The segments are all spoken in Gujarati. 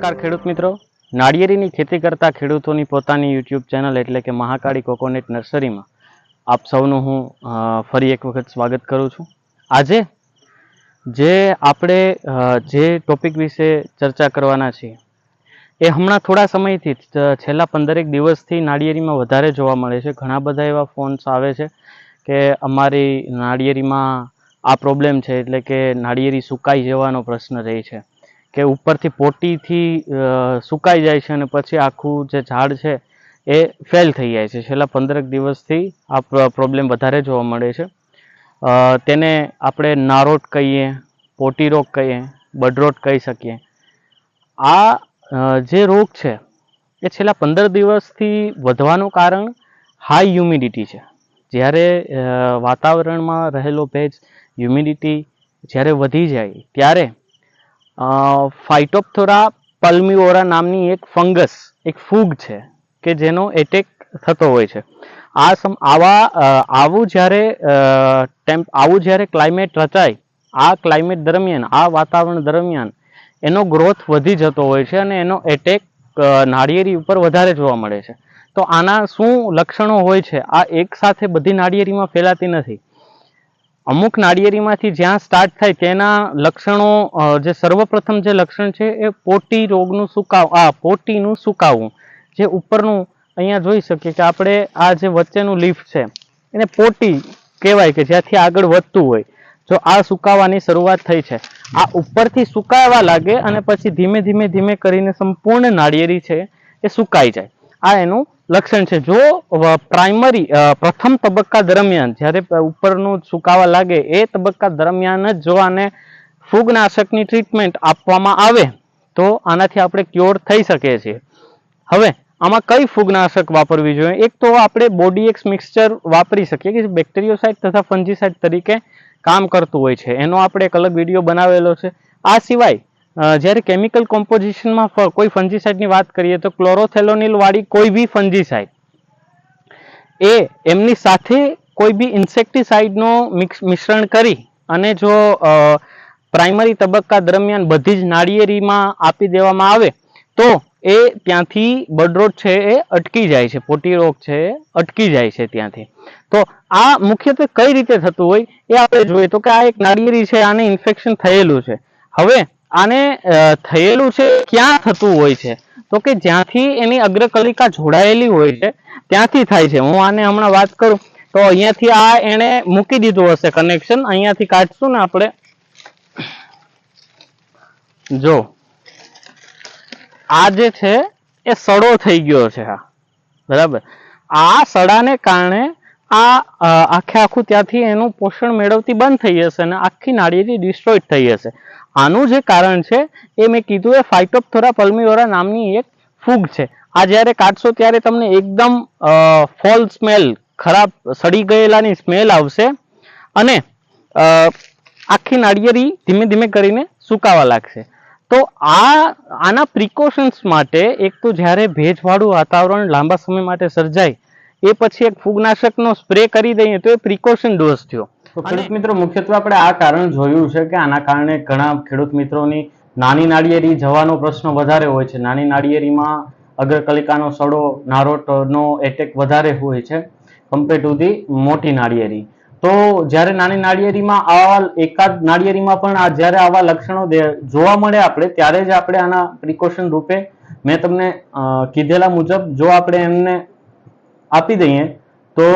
નમસ્કાર ખેડૂત મિત્રો. નાળિયેરીની ખેતી કરતા ખેડૂતોની પોતાની યુટ્યુબ ચેનલ એટલે કે મહાકાળી કોકોનેટ નર્સરીમાં આપ સૌનું હું ફરી એક વખત સ્વાગત કરું છું. આજે જે આપણે જે ટોપિક વિશે ચર્ચા કરવાના છીએ, એ હમણાં થોડા સમયથી છેલ્લા પંદરેક દિવસથી નાળિયેરીમાં વધારે જોવા મળે છે. ઘણા બધા એવા ફોન્સ આવે છે કે અમારી નાળિયેરીમાં આ પ્રોબ્લેમ છે એટલે કે નાળિયેરી સુકાઈ જવાનો પ્રશ્ન રહે છે. કે ઉપરથી પોટીથી સુકાઈ જાય છે અને પછી આખું જે ઝાડ છે એ ફેલ થઈ જાય છે. છેલ્લા પંદરેક દિવસથી આ પ્રોબ્લેમ વધારે જોવા મળે છે. તેને આપણે નારોટ કહીએ પોટી રોગ કહીએ, બડરોટ કહી શકીએ. આ જે રોગ છે એ છેલ્લા પંદર દિવસથી વધવાનું કારણ હાઈ હ્યુમિડિટી છે. જ્યારે વાતાવરણમાં રહેલો ભેજ હ્યુમિડિટી જ્યારે વધી જાય, ત્યારે ફાઇટોપ્થોરા પલ્મિઓરા નામની એક ફંગસ એક ફૂગ છે કે જેનો એટેક થતો હોય છે. આ સમ, આવા આવું જ્યારે ટેમ્પ આવું જ્યારે ક્લાઇમેટ રચાય, આ ક્લાઇમેટ દરમિયાન, આ વાતાવરણ દરમિયાન એનો ગ્રોથ વધી જતો હોય છે અને એનો એટેક નાળિયેરી ઉપર વધારે જોવા મળે છે. તો આના શું લક્ષણો હોય છે? આ એક સાથે બધી નાળિયેરીમાં ફેલાતી નથી. અમુક નાળિયેરીમાંથી જ્યાં સ્ટાર્ટ થાય તેના લક્ષણો જે સર્વપ્રથમ જે લક્ષણ છે એ પોટી રોગનું સુકાવ, આ પોટીનું સુકાવવું. જે ઉપરનું અહીંયા જોઈ શકીએ કે આપણે આ જે વચ્ચેનું લીફ છે, એને પોટી કહેવાય કે જ્યાંથી આગળ વધતું હોય. જો આ સુકાવાની શરૂઆત થઈ છે. આ ઉપરથી સુકાવા લાગે અને પછી ધીમે ધીમે ધીમે કરીને સંપૂર્ણ નાળિયેરી છે એ સુકાઈ જાય. આ એનું લક્ષણ છે. જો પ્રાઇમરી પ્રથમ તબક્કા દરમિયાન જ્યારે ઉપરનું સુકાવા લાગે એ તબક્કા દરમિયાન જ જો આને ફૂગનાશકની ટ્રીટમેન્ટ આપવામાં આવે, તો આનાથી આપણે ક્યોર થઈ શકીએ છીએ. હવે, આમાં કઈ ફૂગનાશક વાપરવી જોઈએ? એક તો આપણે બોડી એક્સ મિક્સચર વાપરી શકીએ કે બેક્ટેરિયોસાઇડ તથા ફંજીસાઇડ તરીકે કામ કરતું હોય છે. એનો આપણે એક અલગ વીડિયો બનાવેલો છે. આ સિવાય જ્યારે કેમિકલ કોમ્પોઝિશનમાં કોઈ ફંજીસાઇડની વાત કરીએ તો ક્લોરોથેલોનિલવાળી કોઈ બી ફંજીસાઇડ એ એમની સાથે કોઈ બી ઇન્સેક્ટિસાઇડનો મિશ્રણ કરી અને જો પ્રાઇમરી તબક્કા દરમિયાન બધી જ નાળિયેરીમાં આપી દેવામાં આવે તો એ ત્યાંથી બડરોગ છે એ અટકી જાય છે, પોટી રોગ છે એ અટકી જાય છે ત્યાંથી. તો આ મુખ્યત્વે કઈ રીતે થતું હોય એ આપણે જોઈએ તો કે આ એક નાળિયેરી છે, આને ઇન્ફેક્શન થયેલું છે. હવે આને થયેલું છે, ક્યાં થતું હોય છે? તો કે જ્યાંથી એની અગ્રકલિકા જોડાયેલી હોય છે, ત્યાંથી થાય છે. હું આને હમણાં વાત કરું. તો અહીંયાથી આ એણે મૂકી દીધું હશે કનેક્શન અહીંયાથી કાઢશું ને આપણે. જો, આ જે છે, એ સડો થઈ ગયો છે. આ બરાબર. આ સડાને કારણે આ આખે આખું ત્યાંથી એનું પોષણ મેળવતી બંધ થઈ જશે અને આખી નાળિયેરી ડિસ્ટ્રોઈડ થઈ જશે. આનું જે કારણ છે, એ મેં કીધું એ ફાઇટોપથોરા પલ્મીઓરા નામની એક ફૂગ છે. આ જ્યારે કાઢશો ત્યારે તમને એકદમ ફોલ સ્મેલ ખરાબ, સડી ગયેલાની સ્મેલ આવશે અને આખી નાળિયેરી ધીમે ધીમે કરીને સુકાવા લાગશે. તો આ, આના પ્રિકોશન્સ માટે એક તો જ્યારે ભેજવાળું વાતાવરણ લાંબા સમય માટે સર્જાય એ પછી એક ફૂગનાશકનો સ્પ્રે કરી દઈએ તો એ પ્રિકોશન ડોઝ થયો. ખેડૂત મિત્રો મુખ્યત્વે આપણે આ કારણ જોયું છે કે આના કારણે ઘણા ખેડૂત મિત્રોની નાની નાળિયેરી જવાનો પ્રશ્ન વધારે હોય છે. નાની નાળિયેરીમાં અગ્રકલિકાનો સડો નારોટનો એટેક વધારે હોય છે કમ્પેર ટુ ધી મોટી નાળિયેરી. તો જ્યારે નાની નાળિયેરીમાં આવા એકાદ નાળિયેરીમાં પણ આ જ્યારે આવા લક્ષણો જોવા મળે આપણે ત્યારે જ આપણે આના પ્રિકોશન રૂપે મેં તમને કીધેલા મુજબ જો આપણે એમને આપી દઈએ, તો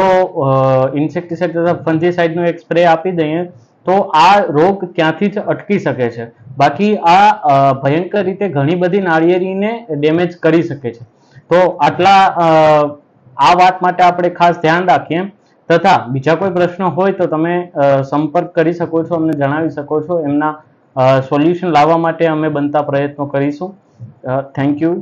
ઇન્સેક્ટિસાઇડ તથા ફંજીસાઇડનો એક સ્પ્રે આપી દઈએ, તો આ રોગ ક્યાંથી જ અટકી શકે છે. બાકી આ ભયંકર રીતે ઘણી બધી નાળિયેરીને ડેમેજ કરી શકે છે. તો આટલા આ વાત માટે આપણે ખાસ ધ્યાન રાખીએ. તથા બીજા કોઈ પ્રશ્ન હોય તો તમે સંપર્ક કરી શકો છો, અમને જણાવી શકો છો. એમના સોલ્યુશન લાવવા માટે અમે બનતા પ્રયત્નો કરીશું. Thank you